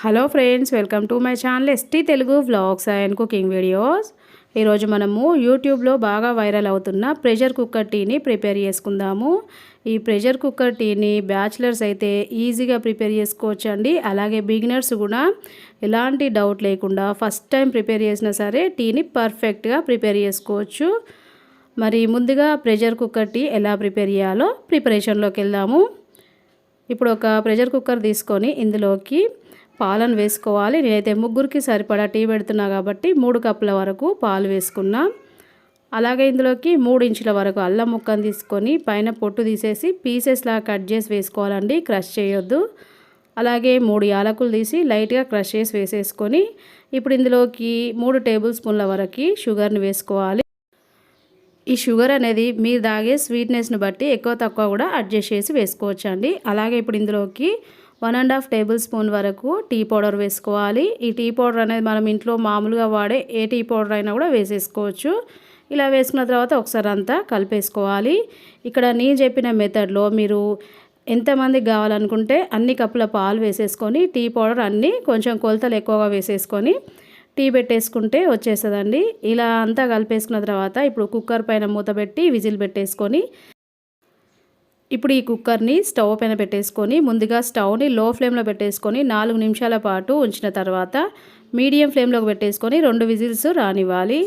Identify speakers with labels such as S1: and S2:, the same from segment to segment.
S1: Hello friends welcome to my channel ST Telugu vlogs and cooking videos ఈరోజు మనము యూట్యూబ్లో బాగా వైరల్ అవుతున్న ప్రెషర్ కుక్కర్ టీని ప్రిపేర్ చేసుకుందాము. ఈ ప్రెషర్ కుక్కర్ టీని బ్యాచిలర్స్ అయితే ఈజీగా ప్రిపేర్ చేసుకోవచ్చు అండి అలాగే బిగినర్స్ కూడా ఎలాంటి డౌట్ లేకుండా ఫస్ట్ టైం ప్రిపేర్ చేసినా సరే టీని పర్ఫెక్ట్గా ప్రిపేర్ చేసుకోవచ్చు. మరి ముందుగా ప్రెషర్ కుక్కర్ టీ ఎలా ప్రిపేర్ చేయాలో ప్రిపరేషన్లోకి వెళ్దాము. ఇప్పుడు ఒక ప్రెషర్ కుక్కర్ తీసుకొని ఇందులోకి పాలను వేసుకోవాలి. నేనైతే ముగ్గురికి సరిపడా టీ పెడుతున్నా కాబట్టి మూడు కప్పుల వరకు పాలు వేసుకున్నా. అలాగే ఇందులోకి మూడు ఇంచుల వరకు అల్లం ముక్కను తీసుకొని పైన పొట్టు తీసేసి పీసెస్లా కట్ చేసి వేసుకోవాలండి. క్రష్ చేయొద్దు. అలాగే మూడు యాలకులు తీసి లైట్గా క్రష్ చేసి వేసేసుకొని ఇప్పుడు ఇందులోకి మూడు టేబుల్ స్పూన్ల వరకు షుగర్ని వేసుకోవాలి. ఈ షుగర్ అనేది మీరు తాగే స్వీట్నెస్ని బట్టి ఎక్కువ తక్కువ కూడా అడ్జస్ట్ చేసి వేసుకోవచ్చండి. అలాగే ఇప్పుడు ఇందులోకి one and half tablespoon వరకు టీ పౌడర్ వేసుకోవాలి. ఈ టీ పౌడర్ అనేది మనం ఇంట్లో మామూలుగా వాడే ఏ టీ పౌడర్ అయినా కూడా వేసేసుకోవచ్చు. ఇలా వేసుకున్న తర్వాత ఒకసారి అంతా కలిపేసుకోవాలి. ఇక్కడ నేను చెప్పిన మెథడ్లో మీరు ఎంతమందికి కావాలనుకుంటే అన్ని కప్పుల పాలు వేసేసుకొని టీ పౌడర్ అన్నీ కొంచెం కొలతలు ఎక్కువగా వేసేసుకొని టీ పెట్టేసుకుంటే వచ్చేస్తుందండి. ఇలా అంతా కలిపేసుకున్న తర్వాత ఇప్పుడు కుక్కర్ పైన మూత పెట్టి విజిల్ పెట్టేసుకొని ఇప్పుడు ఈ కుక్కర్ని స్టవ్ పైన పెట్టేసుకొని ముందుగా స్టవ్ని లో ఫ్లేమ్లో పెట్టేసుకొని నాలుగు నిమిషాల పాటు ఉంచిన తర్వాత మీడియం ఫ్లేమ్లోకి పెట్టేసుకొని రెండు విజిల్స్ రానివ్వాలి.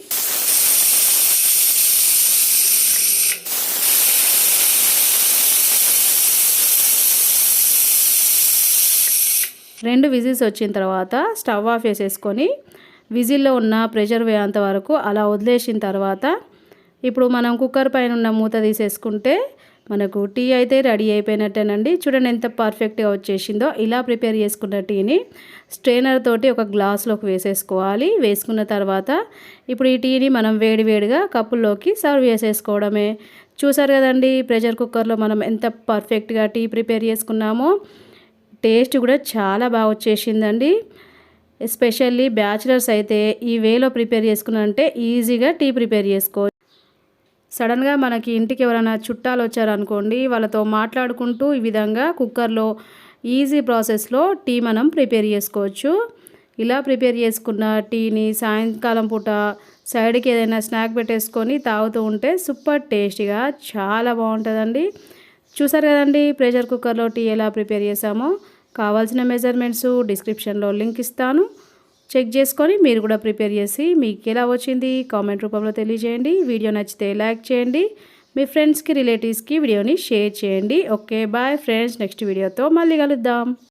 S1: రెండు విజిల్స్ వచ్చిన తర్వాత స్టవ్ ఆఫ్ చేసేసుకొని విజిల్లో ఉన్న ప్రెషర్ వేయంత వరకు అలా వదిలేసిన తర్వాత ఇప్పుడు మనం కుక్కర్ పైన ఉన్న మూత తీసేసుకుంటే మనకు టీ అయితే రెడీ అయిపోయినట్టేనండి. చూడండి ఎంత పర్ఫెక్ట్గా వచ్చేసిందో. ఇలా ప్రిపేర్ చేసుకున్న టీని స్ట్రైనర్ తోటి ఒక గ్లాస్లోకి వేసేసుకోవాలి. వేసుకున్న తర్వాత ఇప్పుడు ఈ టీని మనం వేడి వేడిగా కప్పుల్లోకి సర్వ్ చేసేసుకోవడమే. చూసారు కదండి ప్రెషర్ కుక్కర్లో మనం ఎంత పర్ఫెక్ట్గా టీ ప్రిపేర్ చేసుకున్నామో. టేస్ట్ కూడా చాలా బాగా వచ్చేసిందండి. ఎస్పెషల్లీ బ్యాచిలర్స్ అయితే ఈ వేలో ప్రిపేర్ చేసుకున్నంటే ఈజీగా టీ ప్రిపేర్ చేసుకోవచ్చు సడన్గా మనకి ఇంటికి ఎవరైనా చుట్టాలు వచ్చారనుకోండి వాళ్ళతో మాట్లాడుకుంటూ ఈ విధంగా కుక్కర్లో ఈజీ ప్రాసెస్లో టీ మనం ప్రిపేర్ చేసుకోవచ్చు. ఇలా ప్రిపేర్ చేసుకున్న టీని సాయంకాలం పూట సైడ్కి ఏదైనా స్నాక్ పెట్టేసుకొని తాగుతూ ఉంటే సూపర్ టేస్టీగా చాలా బాగుంటుందండి. చూసారు కదండి ప్రెషర్ కుక్కర్లో టీ ఎలా ప్రిపేర్ చేసామో కావాల్సిన మెజర్మెంట్స్ డిస్క్రిప్షన్లో లింక్ ఇస్తాను. చెక్ చేసుకొని మీరు కూడా ప్రిపేర్ చేసి మీకు ఎలా వచ్చింది కామెంట్ రూపంలో తెలియజేయండి. వీడియో నచ్చితే లైక్ చేయండి. మీ ఫ్రెండ్స్కి రిలేటివ్స్కి వీడియోని షేర్ చేయండి. Okay bye friends. నెక్స్ట్ వీడియోతో మళ్ళీ కలుద్దాం.